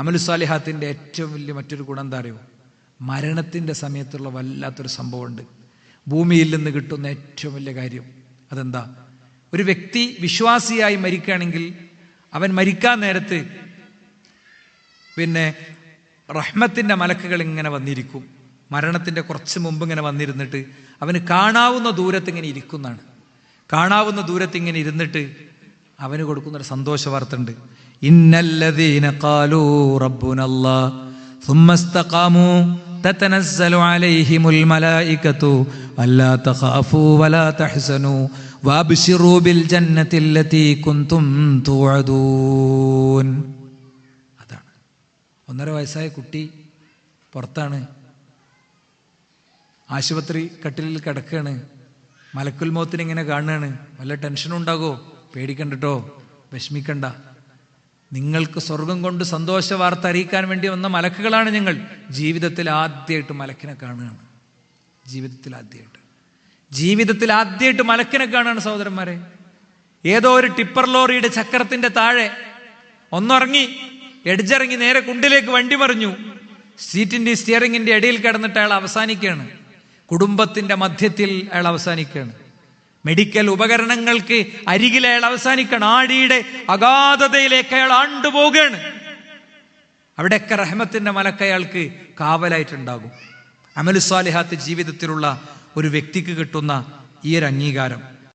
അമലുസാലിഹാത്തിന്റെ ഏറ്റവും വലിയ മറ്റൊരു ഗുണം എന്താ അറിയോ മരണത്തിന്റെ സമയത്തുള്ള വല്ലാത്തൊരു സംഭവമുണ്ട്. ഭൂമിയിൽ നിന്ന് കിട്ടുന്ന ഏറ്റവും വലിയ കാര്യം അതെന്താ? ഒരു വ്യക്തി വിശ്വാസിയായി മരിക്കുകയാണെങ്കിൽ അവൻ മരിക്കാൻ നേരത്ത് പിന്നെ റഹ്മത്തിന്റെ മലക്കുകൾ ഇങ്ങനെ വന്നിരിക്കും. മരണത്തിന്റെ കുറച്ച് മുമ്പ് ഇങ്ങനെ വന്നിരുന്നിട്ട് അവന് കാണാവുന്ന ദൂരത്ത് ഇങ്ങനെ ഇരിക്കുന്നതാണ് കാണാവുന്ന ദൂരത്ത് ഇങ്ങനെ ഇരുന്നിട്ട് അവന് കൊടുക്കുന്ന ഒരു സന്തോഷ വാർത്ത ഉണ്ട് ഇന്നല്ലദീന ഖാലൂ റബ്ബുനല്ലാ ثم استقاموا تتنزل عليهم الملائكة ألا تخافوا ولا تحزنوا وابشروا بالجنة التي كنتم توعدون അതാണ് ഒന്നര വയസ്സായ കുട്ടി പുറത്താണ് ആശുപത്രി കട്ടിലിൽ കിടക്കുകയാണ് മലക്കുൽ മോത്തിന് ഇങ്ങനെ കാണുകയാണ് വല്ല ടെൻഷനും ഉണ്ടാകോ പേടിക്കണ്ടട്ടോ വിഷമിക്കണ്ട. നിങ്ങൾക്ക് സ്വർഗം കൊണ്ട് സന്തോഷ വാർത്ത അറിയിക്കാൻ വേണ്ടി വന്ന മലക്കുകളാണ് ഞങ്ങൾ ജീവിതത്തിൽ ആദ്യമായിട്ട് മലക്കിനെ കാണുകയാണ്. ജീവിതത്തിൽ ആദ്യമായിട്ട്. ജീവിതത്തിൽ ആദ്യമായിട്ട് മലക്കിനെ കാണുകയാണ് സഹോദരന്മാരെ. ഏതോ ഒരു ടിപ്പർ ലോറിയുടെ ചക്രത്തിന്റെ താഴെ ഒന്നിറങ്ങി എടിച്ചിറങ്ങി നേരെ കുണ്ടിലേക്ക് വണ്ടി മറിഞ്ഞു. സീറ്റിന്റെ സ്റ്റിയറിംഗിന്റെ ഇടയിൽ കിടന്നിട്ട് അയാൾ അവസാനിക്കുകയാണ്. കുടുംബത്തിന്റെ മധ്യത്തിൽ അയാൾ അവസാനിക്കുകയാണ്. മെഡിക്കൽ ഉപകരണങ്ങൾക്ക് അരികിൽ അയാൾ അവസാനിക്കണം. ആടിയുടെ അഗാധതയിലേക്ക് അയാൾ ആണ്ടുപോകുകയാണ് അവിടെയൊക്കെ റഹ്മത്തിന്റെ മലക്ക് അയാൾക്ക് കാവലായിട്ടുണ്ടാകും. അമലുസ്വാലിഹാത്ത് ജീവിതത്തിലുള്ള ഒരു വ്യക്തിക്ക് കിട്ടുന്ന ഈ ഒരു അംഗീകാരം.